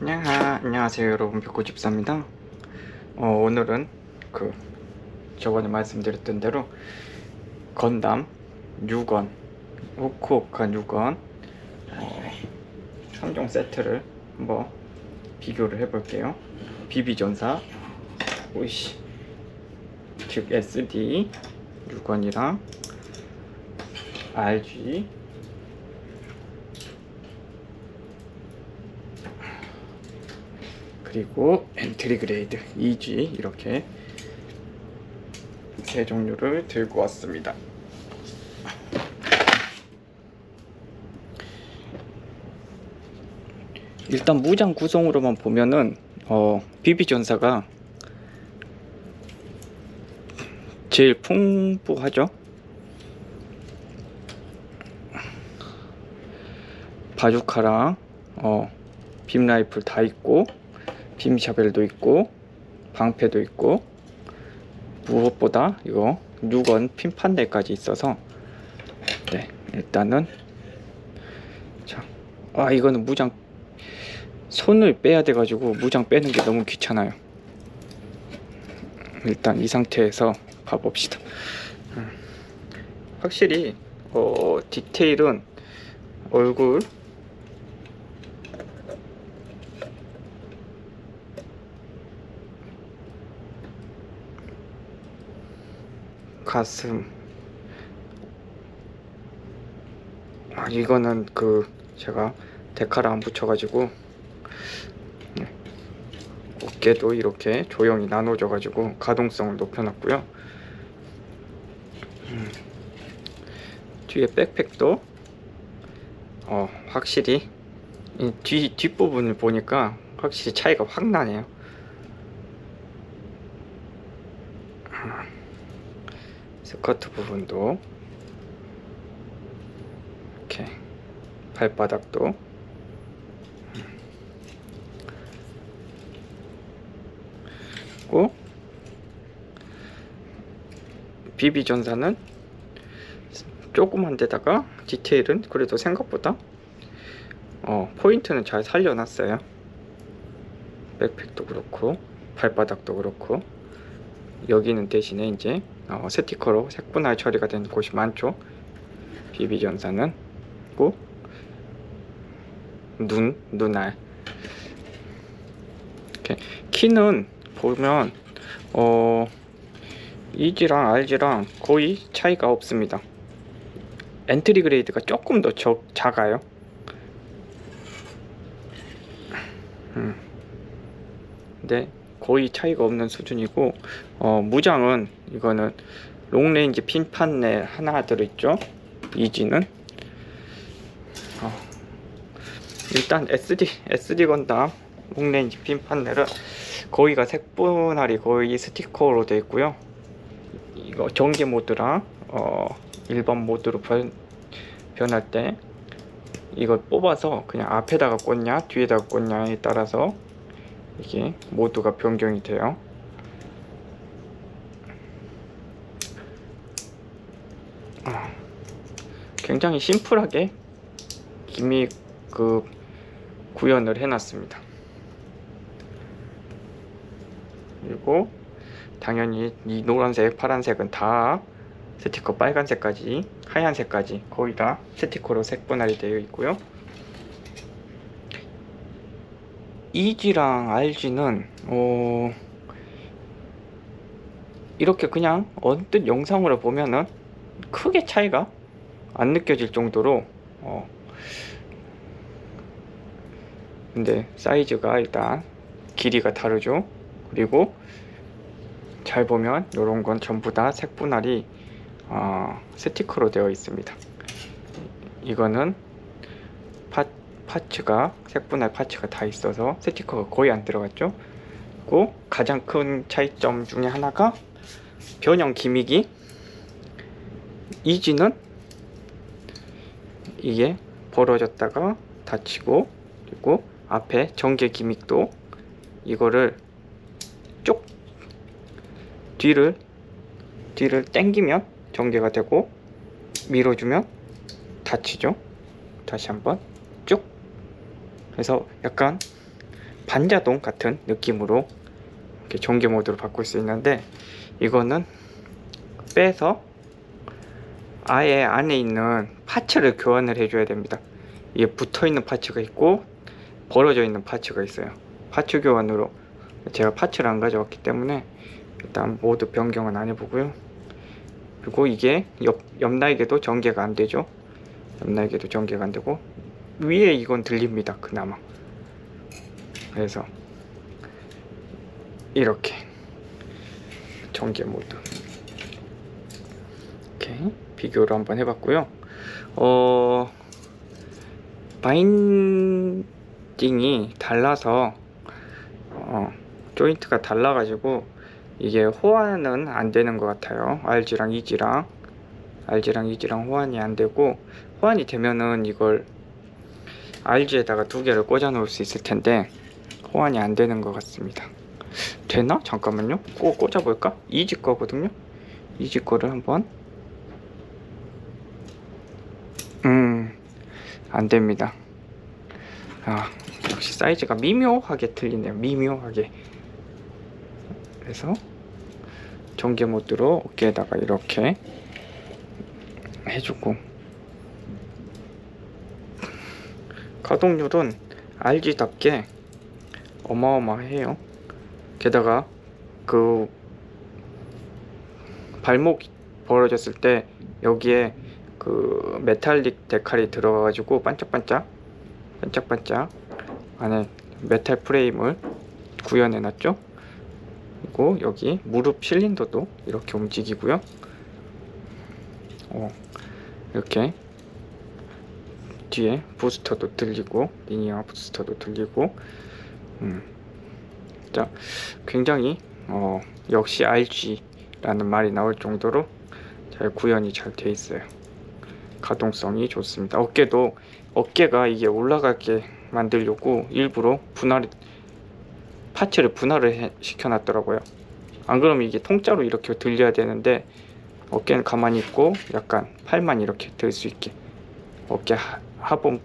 안녕하, 안녕하세요 여러분. 백호집사입니다. 어, 오늘은 그 저번에 말씀드렸던 대로 건담 6원 후쿠오카 6원 어, 3종 세트를 한번 비교를 해볼게요. 비비전사 오이씨 즉 SD 6원이랑 RG 그리고 엔트리 그레이드 2G 이렇게 세 종류를 들고 왔습니다. 일단 무장 구성으로만 보면은 어, 비비 전사가 제일 풍부하죠. 바주카랑 어, 빔 라이플 다 있고 빔 샤벨도 있고 방패도 있고 무엇보다 이거 6원 핀 판넬까지 있어서 네 일단은 자 아 이거는 무장 손을 빼야 돼 가지고 무장 빼는 게 너무 귀찮아요 일단 이 상태에서 가봅시다 음. 확실히 어 디테일은 얼굴 가슴 아 이거는 그 제가 데카를 안 붙여가지고 네. 어깨도 이렇게 조형이 나눠져 가지고 가동성을 높여놨고요 음. 뒤에 백팩도 어 확실히 이뒤 뒷부분을 보니까 확실히 차이가 확 나네요 스커트 부분도 이렇게 발바닥도 그리고 비비 전사는 조그만 데다가 디테일은 그래도 생각보다 어, 포인트는 잘 살려놨어요. 백팩도 그렇고 발바닥도 그렇고 여기는 대신에 이제 어, 스티커로 색분할 처리가 된 곳이 많죠. 비비 전사는 고 눈, 눈알. 이렇게 키는 보면 어 EG랑 RG랑 거의 차이가 없습니다. 엔트리 그레이드가 조금 더 적, 작아요. 음. 근데 거의 차이가 없는 수준이고 어, 무장은 이거는 롱레인지 핀 판넬 하나 들어있죠? 이지는? 어, 일단 SD SD 건담 롱레인지 핀 판넬은 거기가 색분할이 거의 스티커로 되어 있고요. 이거 전기 모드랑 어, 일반 모드로 변, 변할 때 이걸 뽑아서 그냥 앞에다가 꽂냐 뒤에다가 꽂냐에 따라서 이게 모두가 변경이 돼요. 아, 굉장히 심플하게 기믹 그 구현을 해놨습니다. 그리고 당연히 이 노란색, 파란색은 다 스티커 빨간색까지 하얀색까지 거의 다 스티커로 색분할이 되어 있고요. EG랑 RG는 어 이렇게 그냥 언뜻 영상으로 보면은 크게 차이가 안 느껴질 정도로 어 근데 사이즈가 일단 길이가 다르죠? 그리고 잘 보면 이런 건 전부 다 색분할이 어 스티커로 되어 있습니다. 이거는 파 파츠가 색분할 파츠가 다 있어서 스티커가 거의 안 들어갔죠. 그리고 가장 큰 차이점 중에 하나가 변형 기믹이 이지는 이게 벌어졌다가 닫히고 그리고 앞에 전개 기믹도 이거를 쭉 뒤를 뒤를 당기면 전개가 되고 밀어주면 닫히죠. 다시 한번 쭉 그래서 약간 반자동 같은 느낌으로 이렇게 전기 모드로 바꿀 수 있는데 이거는 빼서 아예 안에 있는 파츠를 교환을 해줘야 됩니다. 이게 붙어 있는 파츠가 있고 벌어져 있는 파츠가 있어요. 파츠 교환으로 제가 파츠를 안 가져왔기 때문에 일단 모두 변경은 안 해보고요. 그리고 이게 옆, 옆 날개도 전개가 안 되죠. 옆 날개도 전개가 안 되고 위에 이건 들립니다. 그나마. 그래서 이렇게 전개 모드 이렇게 비교를 한번 해봤고요. 어 바인딩이 달라서 어, 조인트가 달라가지고 이게 호환은 안 되는 것 같아요. RG랑 EG랑 RG랑 EG랑 호환이 안 되고 호환이 되면은 이걸 RG에다가 두 개를 꽂아 놓을 수 있을 텐데 호환이 안 되는 것 같습니다. 되나? 잠깐만요. 꼭 꽂아 볼까? EG 거거든요. EG 거를 한번 음, 안 됩니다. 아, 역시 사이즈가 미묘하게 틀리네요. 미묘하게. 그래서 전개 모드로 어깨에다가 이렇게 해주고 가동률은 RG답게 어마어마해요. 게다가 그 발목 벌어졌을 때 여기에 그 메탈릭 데칼이 들어가가지고 반짝반짝 반짝반짝 안에 메탈 프레임을 구현해 놨죠. 그리고 여기 무릎 실린더도 이렇게 움직이고요. 어, 이렇게 뒤에 부스터도 들리고 리니어 부스터도 들리고 음. 자, 굉장히 어, 역시 RG라는 말이 나올 정도로 잘 구현이 잘 돼 있어요. 가동성이 좋습니다. 어깨도 어깨가 이게 올라가게 만들려고 일부러 분할 파츠를 분할을 해- 시켜놨더라고요. 안 그러면 이게 통짜로 이렇게 들려야 되는데 어깨는 가만히 있고 약간 팔만 이렇게 들 수 있게 어깨 하, 하범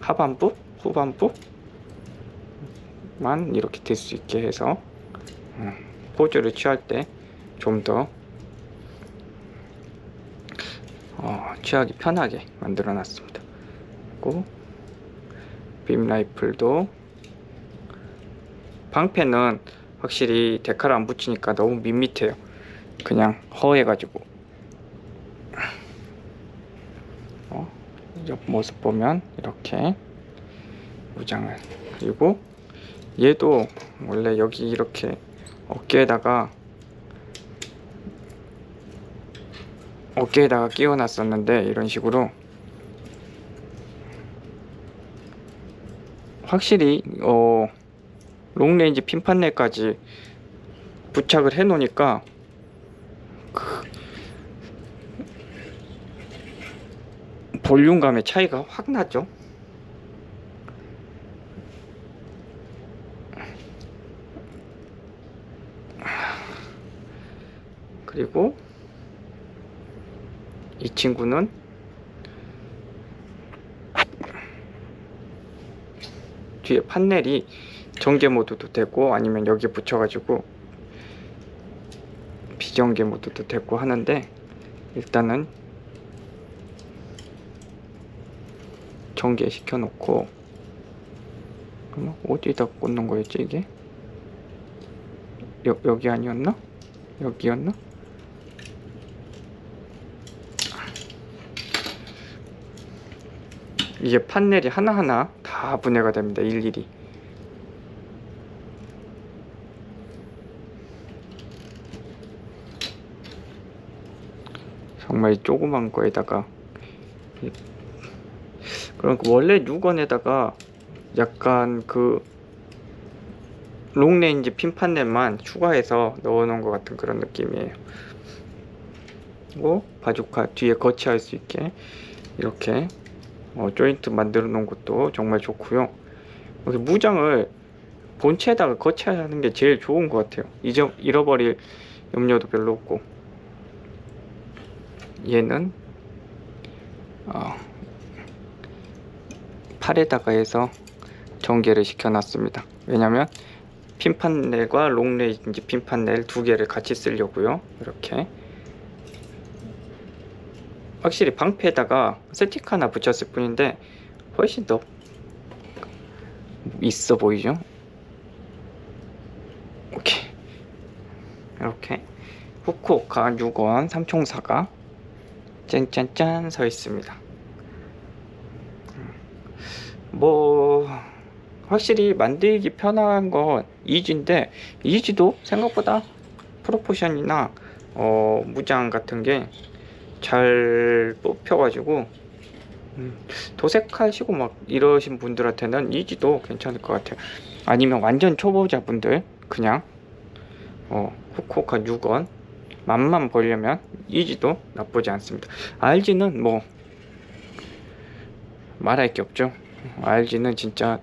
하반부 후반부만 이렇게 들수 있게 해서 음, 포즈를 취할 때 좀더 어, 취하기 편하게 만들어 놨습니다. 그리고 빔 라이플도 방패는 확실히 데칼 안 붙이니까 너무 밋밋해요. 그냥 허해가지고 어, 옆 모습 보면 이렇게 무장을 그리고 얘도 원래 여기 이렇게 어깨에다가 어깨에다가 끼워놨었는데 이런 식으로 확실히 어 롱레인지 핀판넬까지 부착을 해 놓으니까 볼륨감의 차이가 확 나죠. 그리고 이 친구는 뒤에 판넬이 전개 모드도 되고 아니면 여기 붙여가지고 비전개 모드도 되고 하는데 일단은 전개 시켜 놓고 그럼 어디다 꽂는 거였지 이게? 여, 여기 아니었나? 여기였나? 이게 판넬이 하나하나 다 분해가 됩니다. 일일이. 정말 이 조그만 거에다가 이- 그러니까 원래 누건에다가 약간 그 롱레인지 핀 판넬만 추가해서 넣어놓은 것 같은 그런 느낌이에요. 그리고 바주카 뒤에 거치할 수 있게 이렇게 어, 조인트 만들어 놓은 것도 정말 좋고요. 그래서 무장을 본체에다가 거치하는 게 제일 좋은 것 같아요. 잊어, 잃어버릴 염려도 별로 없고. 얘는 어, 팔에다가 해서 전개를 시켜놨습니다. 왜냐면 핀 판넬과 롱레인지 핀 판넬 두 개를 같이 쓰려고요. 이렇게 확실히 방패에다가 스틱 하나 붙였을 뿐인데 훨씬 더 있어 보이죠? 오케이 이렇게 후쿠오카 6원 삼총사가 짠짠짠 서 있습니다. 뭐 확실히 만들기 편한 건 이지인데 이지도 생각보다 프로포션이나 어, 무장 같은 게 잘 뽑혀가지고 음, 도색하시고 막 이러신 분들한테는 이지도 괜찮을 것 같아요. 아니면 완전 초보자분들 그냥 어, 후쿠오카 6원 맛만 보려면 이지도 나쁘지 않습니다. RG는 뭐 말할 게 없죠. RG는 진짜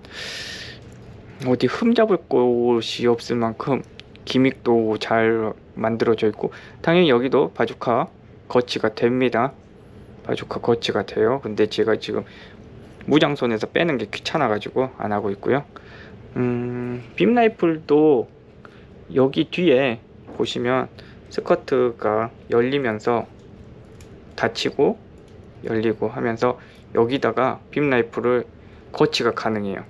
어디 흠잡을 곳이 없을 만큼 기믹도 잘 만들어져 있고 당연히 여기도 바주카 거치가 됩니다. 바주카 거치가 돼요. 근데 제가 지금 무장손에서 빼는 게 귀찮아 가지고 안 하고 있고요. 음, 빔 라이플도 여기 뒤에 보시면 스커트가 열리면서 닫히고 열리고 하면서 여기다가 빔 라이플을 거치가 가능해요.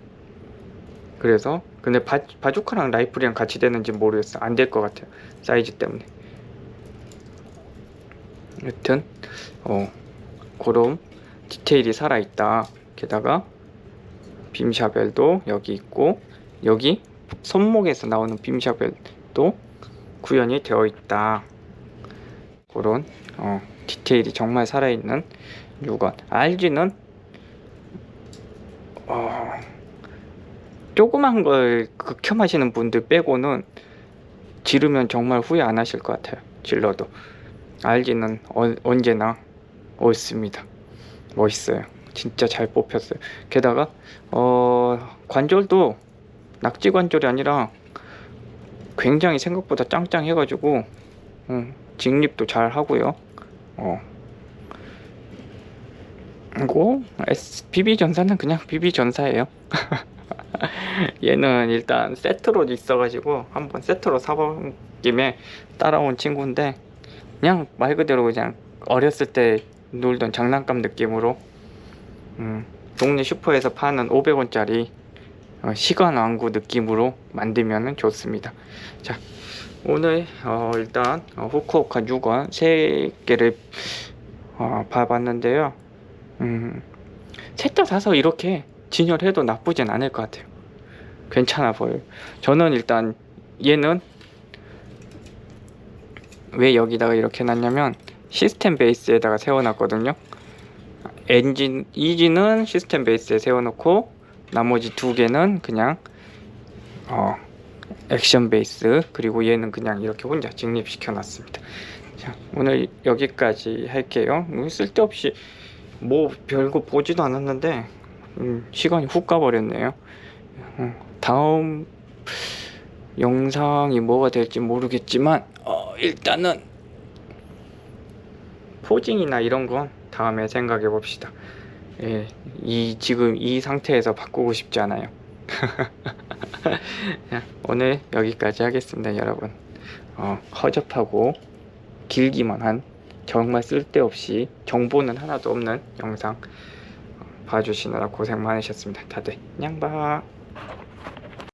그래서 근데 바, 바주카랑 라이플이랑 같이 되는지 모르겠어. 안 될 것 같아요. 사이즈 때문에. 여튼 어 그런 디테일이 살아있다. 게다가 빔샤벨도 여기 있고 여기 손목에서 나오는 빔샤벨도 구현이 되어 있다. 그런 어, 디테일이 정말 살아있는 6원. RG는 어, 조그만 걸 극혐하시는 분들 빼고는 지르면 정말 후회 안 하실 것 같아요. 질러도. RG는 어, 언제나 옳습니다. 멋있어요. 진짜 잘 뽑혔어요. 게다가 어, 관절도 낙지 관절이 아니라 굉장히 생각보다 짱짱해가지고 음, 직립도 잘 하고요. 어. 그리고 S, BB 전사는 그냥 BB 전사예요. 얘는 일단 세트로 있어가지고 한번 세트로 사본 김에 따라온 친구인데 그냥 말 그대로 그냥 어렸을 때 놀던 장난감 느낌으로 음, 동네 슈퍼에서 파는 500원짜리 어, 시간 왕구 느낌으로 만들면 좋습니다. 자, 오늘 어, 일단 어, 후쿠오카 6원 3개를 어, 봐봤는데요. 음, 셋다 사서 이렇게 진열해도 나쁘진 않을 것 같아요. 괜찮아 보여요. 저는 일단 얘는 왜 여기다가 이렇게 놨냐면 시스템 베이스에다가 세워놨거든요. 엔진 이지는 시스템 베이스에 세워놓고 나머지 두 개는 그냥 어, 액션 베이스 그리고 얘는 그냥 이렇게 혼자 직립시켜 놨습니다. 자 오늘 여기까지 할게요. 음, 쓸데없이 뭐 별거 보지도 않았는데 음, 시간이 훅 가버렸네요. 음, 다음 영상이 뭐가 될지 모르겠지만 어, 일단은 포징이나 이런 건 다음에 생각해 봅시다. 예, 이 지금 이 상태에서 바꾸고 싶지 않아요. 자, 오늘 여기까지 하겠습니다, 여러분. 어, 허접하고 길기만 한 정말 쓸데없이 정보는 하나도 없는 영상 봐주시느라 고생 많으셨습니다. 다들 냥바.